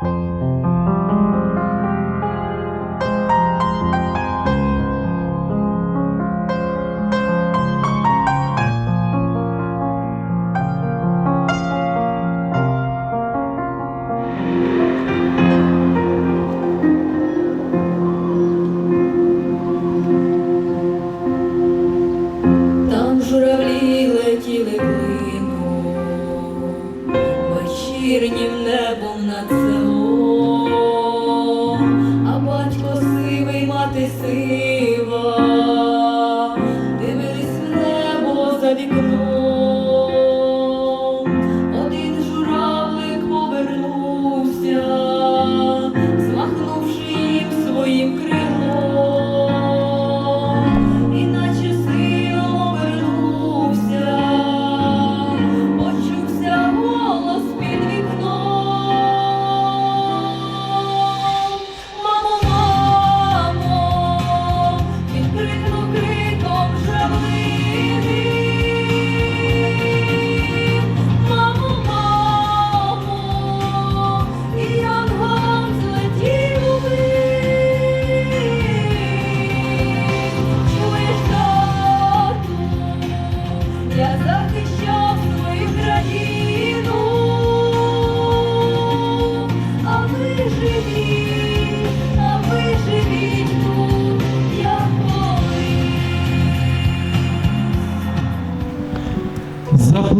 Там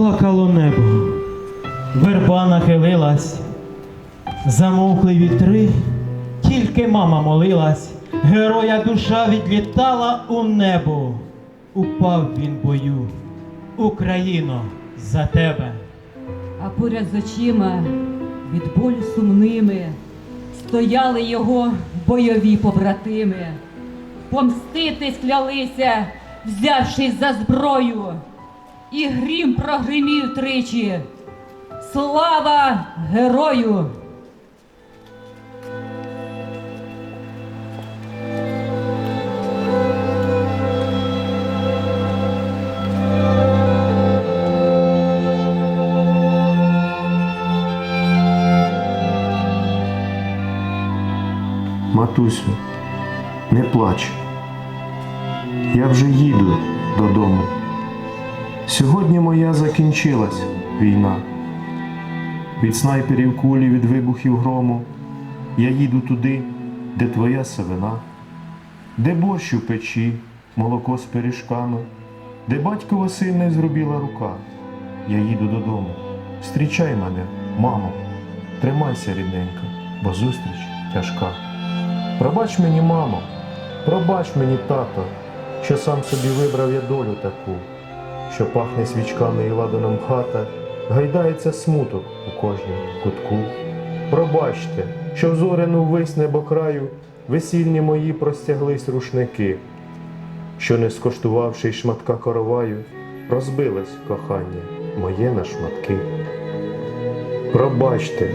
Заплакало небо, верба нахилилась, замовкли вітри, тільки мама молилась, героя душа відлітала у небо. Упав він бою, Україно, за тебе. А поряд з очима від болю сумними стояли його бойові побратими. Помститись клялися, взявшись за зброю, і грім прогримів тричі. Слава герою! Матусю, не плач. Я вже їду додому. Сьогодні моя закінчилась війна. Від снайперів кулі, від вибухів грому. Я їду туди, де твоя сивина, де борщ у печі, молоко з пиріжками, де батькова сильна зробила рука. Я їду додому. Встрічай мене, мамо, тримайся, рідненька, бо зустріч тяжка. Пробач мені, мамо, пробач мені, тато, що сам собі вибрав я долю таку, що пахне свічками і ладаном хата, гайдається смуток у кожнім кутку. Пробачте, що в зоряну ввись небокраю весільні мої простяглись рушники, що, не скоштувавши й шматка короваю, розбилось кохання моє на шматки. Пробачте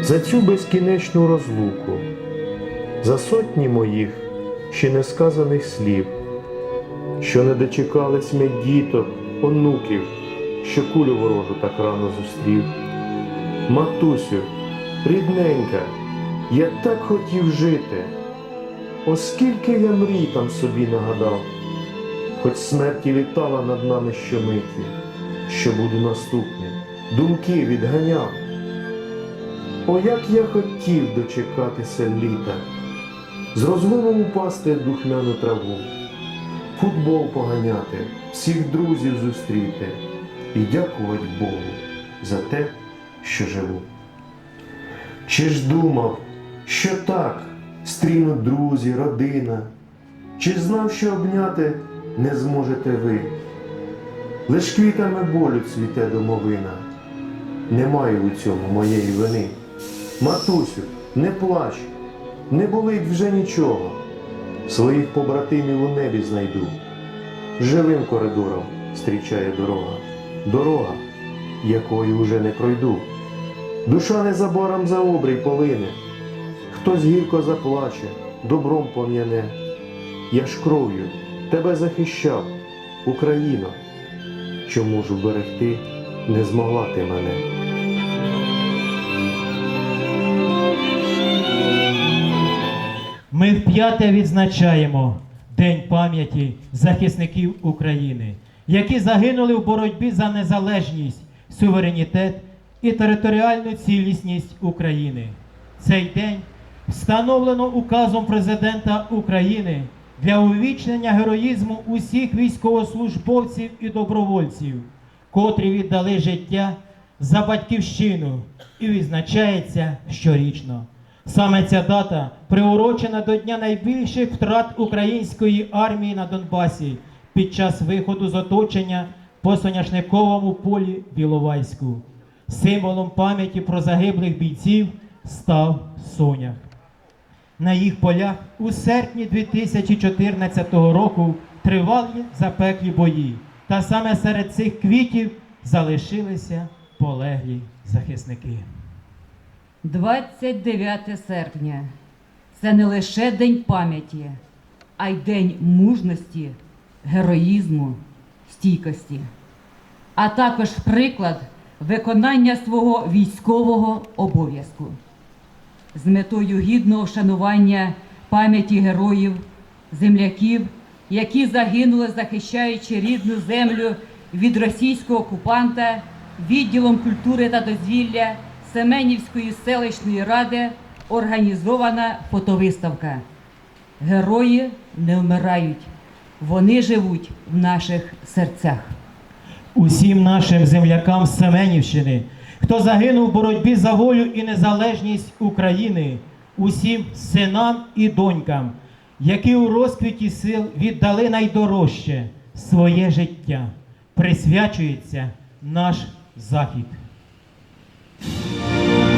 за цю безкінечну розлуку за сотні моїх ще не сказаних слів, що не дочекались ми діток, онуків, що кулю ворожу так рано зустрів. Матусю, рідненька, я так хотів жити, оскільки я мрій там собі нагадав, хоч смерті літала над нами щомиті, що буду наступним, думки відганяв. О, як я хотів дочекатися літа, з розгоном упасти духмяну траву, футбол поганяти, всіх друзів зустріти і дякувати Богу за те, що живу. Чи ж думав, що так стрінуть друзі, родина, чи знав, що обняти не зможете ви? Лиш квітами болю цвіте домовина, немає у цьому моєї вини. Матусю, не плач, не болить вже нічого. Своїх побратимів у небі знайду. Живим коридором зустрічає дорога. Дорога, якою уже не пройду. Душа незабаром за обрій полине. Хтось гірко заплаче, добром пом'яне. Я ж кров'ю тебе захищав, Україно. Чому ж вберегти не змогла ти мене? П'яте відзначаємо День пам'яті захисників України, які загинули в боротьбі за незалежність, суверенітет і територіальну цілісність України. Цей день встановлено указом президента України для увічнення героїзму усіх військовослужбовців і добровольців, котрі віддали життя за батьківщину і відзначається щорічно. Саме ця дата приурочена до дня найбільших втрат української армії на Донбасі під час виходу з оточення по соняшниковому полі Біловайську. Символом пам'яті про загиблих бійців став сонях. На їх полях у серпні 2014 року тривали запеклі бої. Та саме серед цих квітів залишилися полеглі захисники. 29 серпня. Це не лише день пам'яті, а й день мужності, героїзму, стійкості, а також приклад виконання свого військового обов'язку. З метою гідного вшанування пам'яті героїв, земляків, які загинули, захищаючи рідну землю від російського окупанта, відділом культури та дозвілля Семенівської селищної ради організована фотовиставка. Герої не вмирають, вони живуть в наших серцях. Усім нашим землякам з Семенівщини, хто загинув в боротьбі за волю і незалежність України, усім синам і донькам, які у розквіті сил віддали найдорожче своє життя, присвячується наш захід. ああ。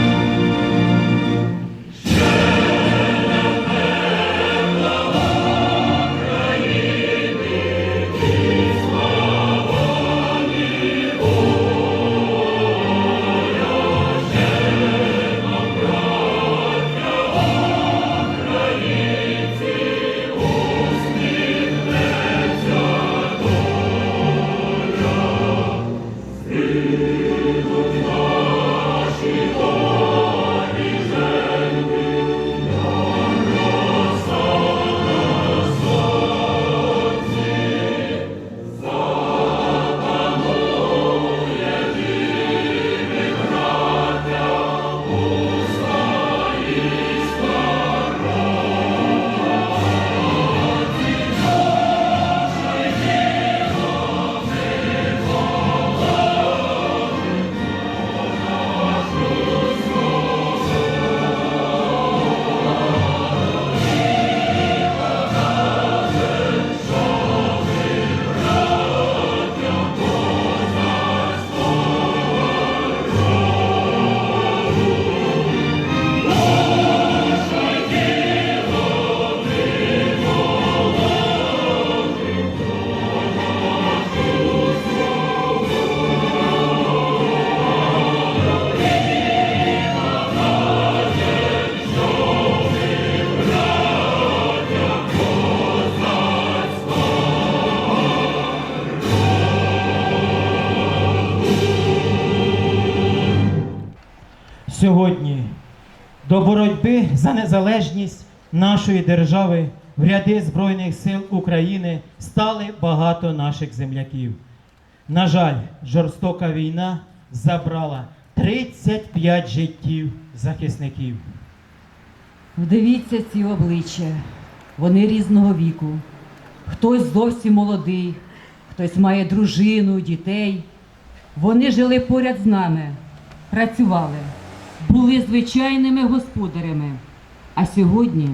До боротьби за незалежність нашої держави в ряди Збройних сил України стали багато наших земляків. На жаль, жорстока війна забрала 35 життів захисників. Вдивіться ці обличчя, вони різного віку. Хтось зовсім молодий, хтось має дружину, дітей. Вони жили поряд з нами, працювали, були звичайними господарями, а сьогодні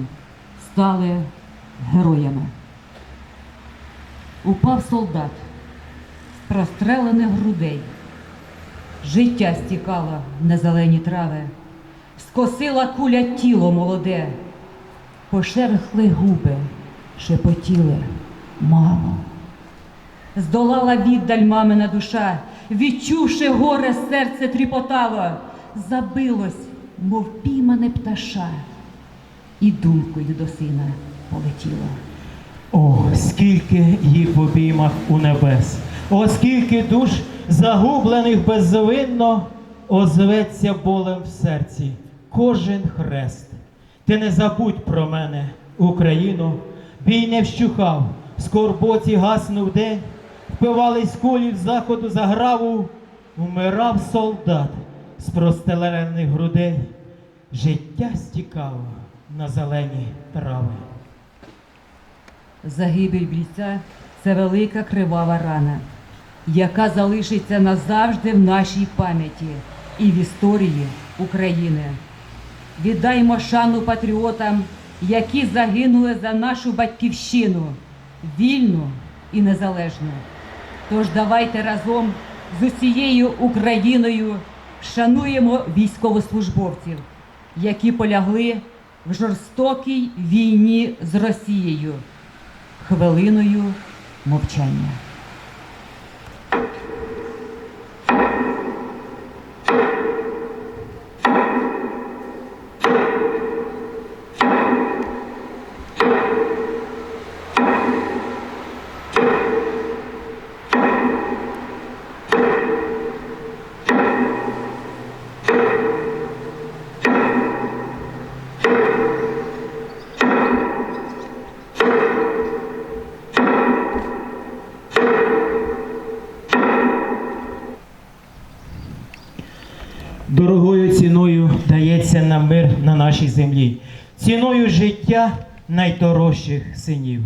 стали героями. Упав солдат з прострелених грудей. Життя стікало в незелені трави, скосила куля тіло молоде, пошерхли губи, шепотіли мамо. Здолала віддаль мамина душа, відчувши горе, серце тріпотало, забилось, мов піймане пташа, і думкою до сина полетіло. О, скільки їх в обіймах у небес, о, скільки душ загублених безвинно озветься болем в серці. Кожен хрест. Ти не забудь про мене, Україно, бій не вщухав, скорботі гаснув день, впивались кулі в заходу заграву, вмирав солдат з простелених грудей. Життя стікало на зелені трави. Загибель бійця це велика кривава рана, яка залишиться назавжди в нашій пам'яті і в історії України. Віддаймо шану патріотам, які загинули за нашу батьківщину, вільну і незалежну. Тож давайте разом з усією Україною шануємо військовослужбовців, які полягли в жорстокій війні з Росією хвилиною мовчання. Нашій землі, ціною життя найдорожчих синів.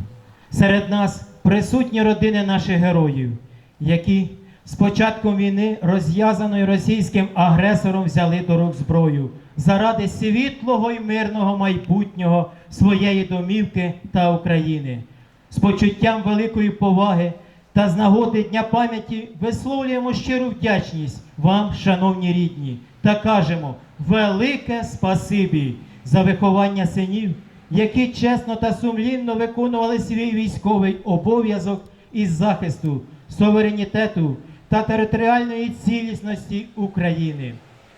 Серед нас присутні родини наших героїв, які з початком війни, розв'язаної російським агресором, взяли до рук зброю заради світлого і мирного майбутнього своєї домівки та України. З почуттям великої поваги та з нагоди Дня пам'яті висловлюємо щиру вдячність вам, шановні рідні, та кажемо велике спасибі за виховання синів, які чесно та сумлінно виконували свій військовий обов'язок із захисту суверенітету та територіальної цілісності України.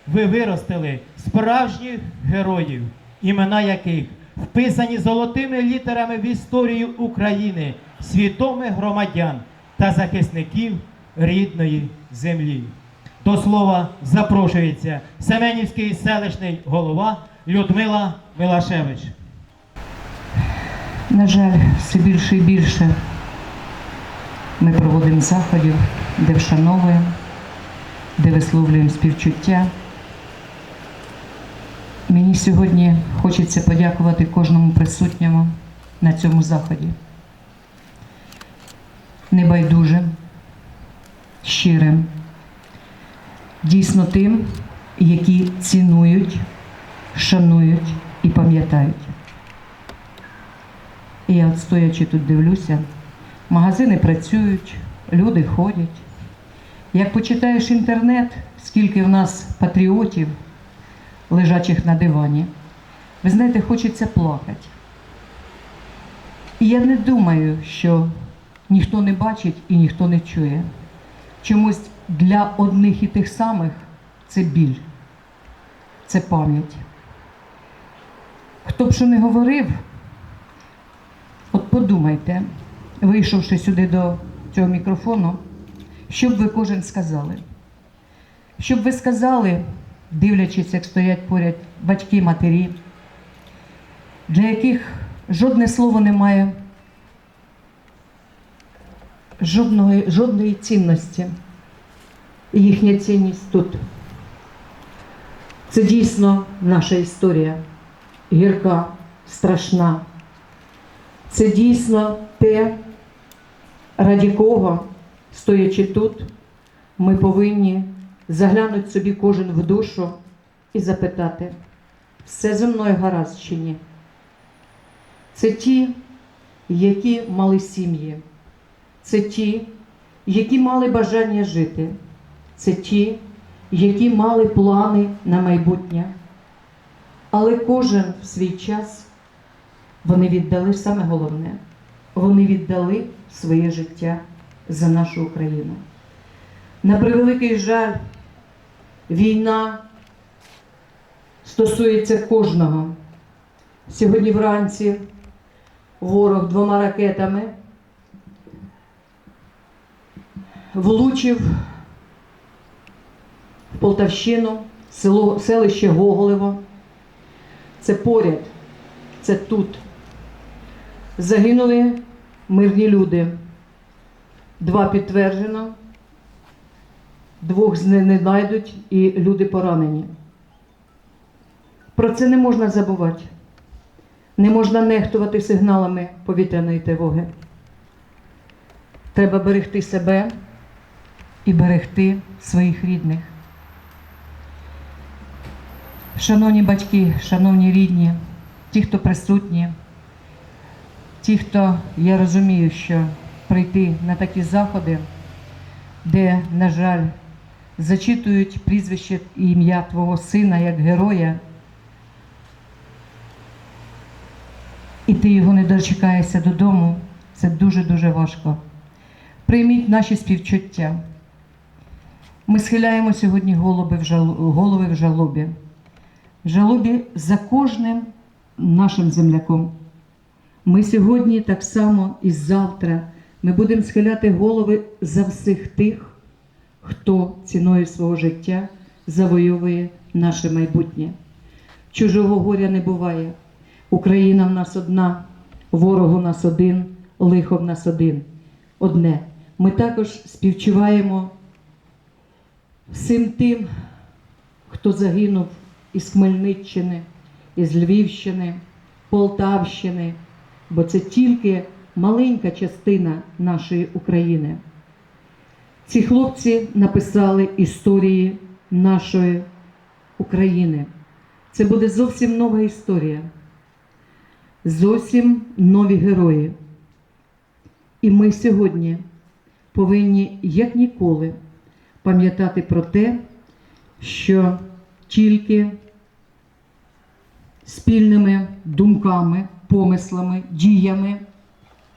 Ви виростили справжніх героїв, імена яких вписані золотими літерами в історію України, свідомих громадян та захисників рідної землі. До слова запрошується Семенівський селищний голова Людмила Милашевич. На жаль, все більше і більше ми проводимо заходів, де вшановуємо, де висловлюємо співчуття. Мені сьогодні хочеться подякувати кожному присутньому на цьому заході. Небайдужим, щирим, дійсно тим, які цінують, шанують і пам'ятають. І я от стоячи тут дивлюся, магазини працюють, люди ходять. Як почитаєш інтернет, скільки в нас патріотів, лежачих на дивані, ви знаєте, хочеться плакати. І я не думаю, що ніхто не бачить і ніхто не чує. Чомусь для одних і тих самих це біль, це пам'ять. Хто б що не говорив, От подумайте, вийшовши сюди до цього мікрофону, що б ви кожен сказали? Що б ви сказали, дивлячись, як стоять поряд батьки, матері, для яких жодне слово не має жодної, жодної цінності. Їхня цінність тут. Це дійсно наша історія, гірка, страшна. Це дійсно те, раді кого, стоячи тут, ми повинні заглянути собі кожен в душу і запитати, все зі мною гаразд чи ні? Це ті, які мали сім'ї, це ті, які мали бажання жити, це ті, які мали плани на майбутнє. Але кожен в свій час вони віддали саме головне. Вони віддали своє життя за нашу Україну. На превеликий жаль, війна стосується кожного. Сьогодні вранці ворог двома ракетами влучив Полтавщину, село, селище Гоголево. Це поряд, це тут. Загинули мирні люди. Два підтверджено, двох не знайдуть і люди поранені. Про це не можна забувати. Не можна нехтувати сигналами повітряної тривоги. Треба берегти себе і берегти своїх рідних. Шановні батьки, шановні рідні, ті, хто присутні, ті, хто я розумію, що прийти на такі заходи, де, на жаль, зачитують прізвище і ім'я твого сина як героя, і ти його не дочекаєшся додому, це дуже-дуже важко. Прийміть наші співчуття. Ми схиляємо сьогодні голови в, жалобі. Жалобі за кожним нашим земляком. Ми сьогодні так само і завтра ми будемо схиляти голови за всіх тих, хто ціною свого життя завойовує наше майбутнє. Чужого горя не буває. Україна в нас одна, ворог у нас один, лихо в нас один. Одне. Ми також співчуваємо всім тим, хто загинув із Хмельниччини, із Львівщини, Полтавщини, бо це тільки маленька частина нашої України. Ці хлопці написали історії нашої України. Це буде зовсім нова історія, зовсім нові герої. І ми сьогодні повинні як ніколи пам'ятати про те, що тільки спільними думками, помислами, діями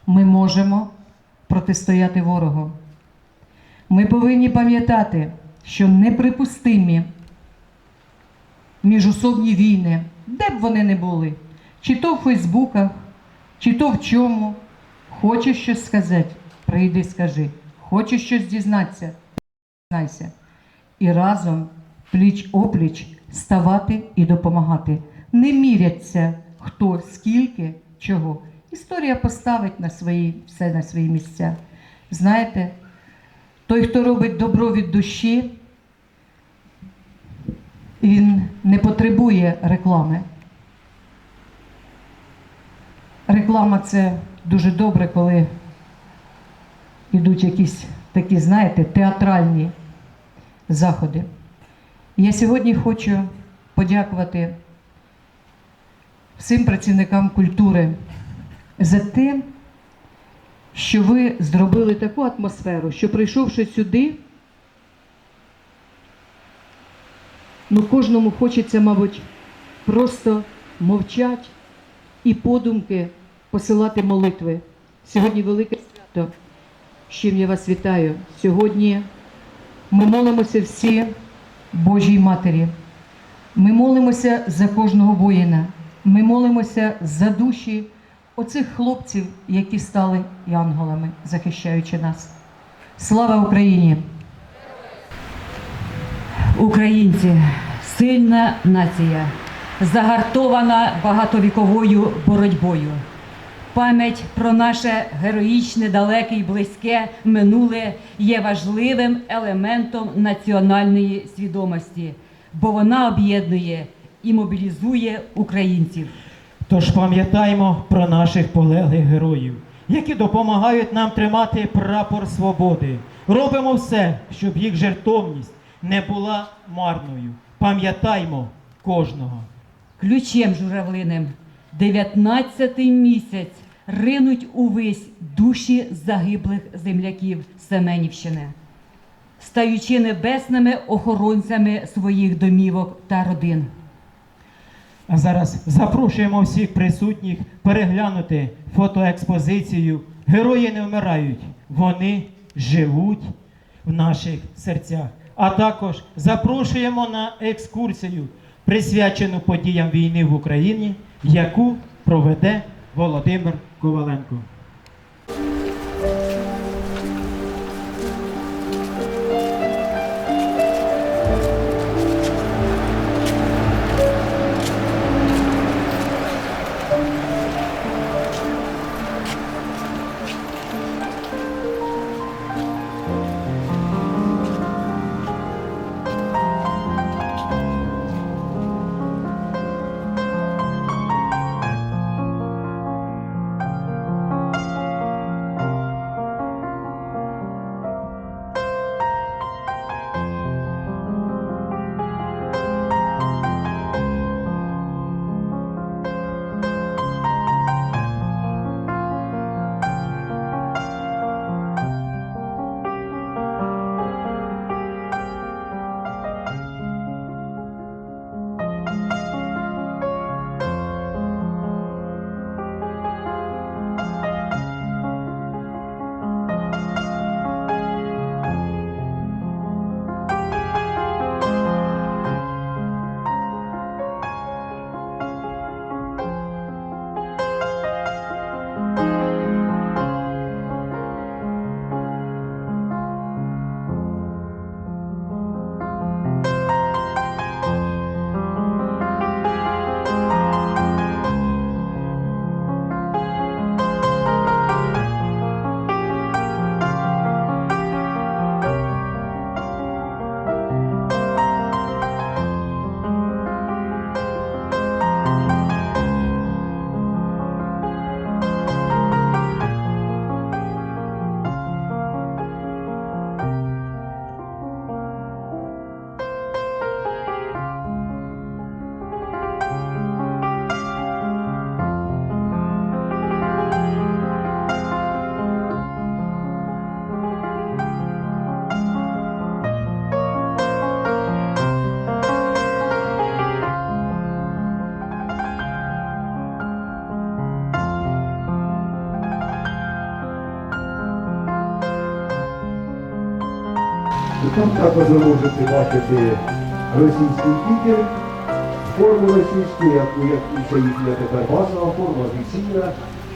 ми можемо протистояти ворогу. Ми повинні пам'ятати, що неприпустимі міжособні війни, де б вони не були, чи то в Фейсбуках, чи то в чому. Хочеш щось сказати, прийди, скажи. Хочеш щось дізнатися, дізнайся. І разом, пліч опліч, ставати і допомагати. Не міряться, хто, скільки, чого. Історія поставить на свої, все на свої місця. Знаєте, той, хто робить добро від душі, він не потребує реклами. Реклама це дуже добре, коли йдуть якісь такі, знаєте, театральні заходи. Я сьогодні хочу подякувати всім працівникам культури за те, що ви зробили таку атмосферу, що прийшовши сюди, ну кожному хочеться, мабуть, просто мовчати і подумки посилати молитви. Сьогодні велике свято, з чим я вас вітаю. Сьогодні ми молимося всі Божій Матері. Ми молимося за кожного воїна. Ми молимося за душі оцих хлопців, які стали янголами, захищаючи нас. Слава Україні! Українці сильна нація, загартована багатовіковою боротьбою. Пам'ять про наше героїчне, далеке і близьке минуле є важливим елементом національної свідомості, бо вона об'єднує і мобілізує українців. Тож пам'ятаймо про наших полеглих героїв, які допомагають нам тримати прапор свободи. Робимо все, щоб їх жертовність не була марною. Пам'ятаймо кожного. Ключем журавлиним 19-й місяць ринуть увесь душі загиблих земляків Семенівщини, стаючи небесними охоронцями своїх домівок та родин. А зараз запрошуємо всіх присутніх переглянути фотоекспозицію. Герої не вмирають, вони живуть в наших серцях. А також запрошуємо на екскурсію, присвячену подіям війни в Україні, яку проведе Володимир Коваленко. Бачити російський кітер, форму російську, як, як це їхня тепер базова форма, офіційна,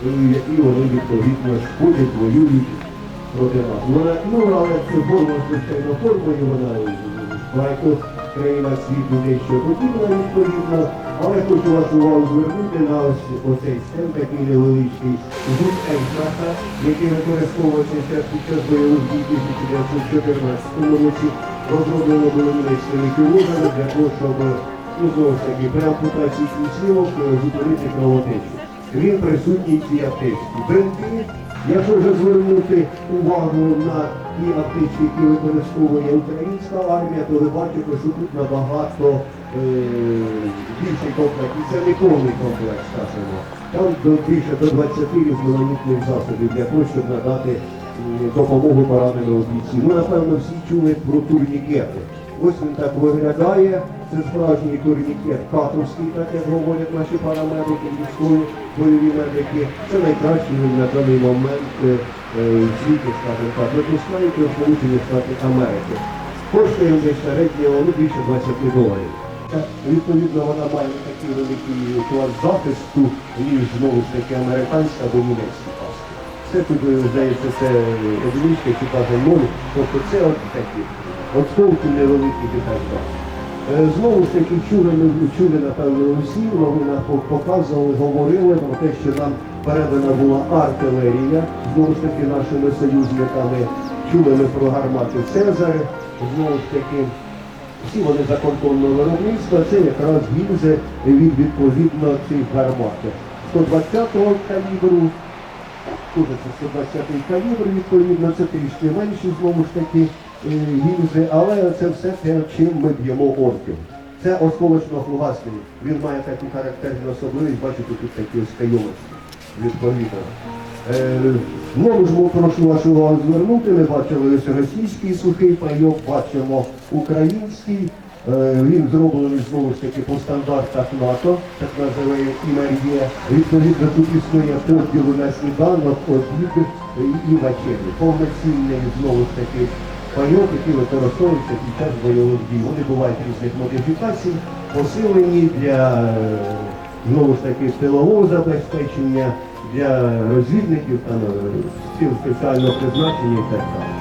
е, які вони відповідно шкодять, воюють проти нас. Вона, ну, але це форма, звичайно, формою, вона в багатьох країнах світу дещо подібна відповідно. Але хочу вас увагу звернути на ось оцей стенд, такий невеличкий гуд Ейхмаха, який використовувався ще під час бойових дій 1914 році. Розроблено було німецькими хірургами для того, щоб ну, знову ж таки, при ампутації е, зупинити кровотечу. Він присутній цій аптечці. Бинти, якщо вже звернути увагу на ті аптечки, які використовує українська армія, то ви бачите, що тут набагато е, більший комплект. І це не повний комплект, скажімо. Там до, більше до 20 різноманітних засобів для того, щоб надати м, допомогу пораненому бійці. Ми, напевно, всі чули про турнікети. Ось він так виглядає. Це справжній турнікет катовський, так як говорять наші парамедики, військові бойові медики. Це найкращий на даний момент е, е, світі, скажімо так, випускають у Сполучені Штати Америки. Коштує десь середнього ну, більше 20 доларів. Відповідно, вона має такий великий клас захисту, ніж знову ж таки американська або німецька Це тут, е, здається, це одиничка каже ноль, тобто це от такі. От сколки невеликі так. Е, Знову ж таки чули, чули, напевно, усі, новинах по- показували, говорили про те, що нам передана була артилерія, знову ж таки нашими союзниками. Чули ми про гармати Цезарь, знову ж таки, всі вони закордонного виробництва, це якраз гільзи від відповідно цих гармат. 120-го калібру, Тут це 120 калібр, відповідно, це трішки менші, знову ж таки, е, гільзи, але це все те, чим ми б'ємо орків. Це осколочно-фугасний. Він має таку характерну особливість, бачите, тут такі ось кайомочки, відповідно. Е, Знову ж ми прошу вашу увагу звернути, ми бачили ось російський сухий пайок, бачимо український. Е, Він зроблений знову ж таки по стандартах НАТО, так називає імер'є. Відповідно, тут існує поділ на сніданок, обід і вечері. Повноцінний знову ж таки пайок, який використовується під час бойових дій. Вони бувають різних модифікацій, посилені для е, знову ж таки силового забезпечення, для розвідників, там, е, спеціального призначення і так далі.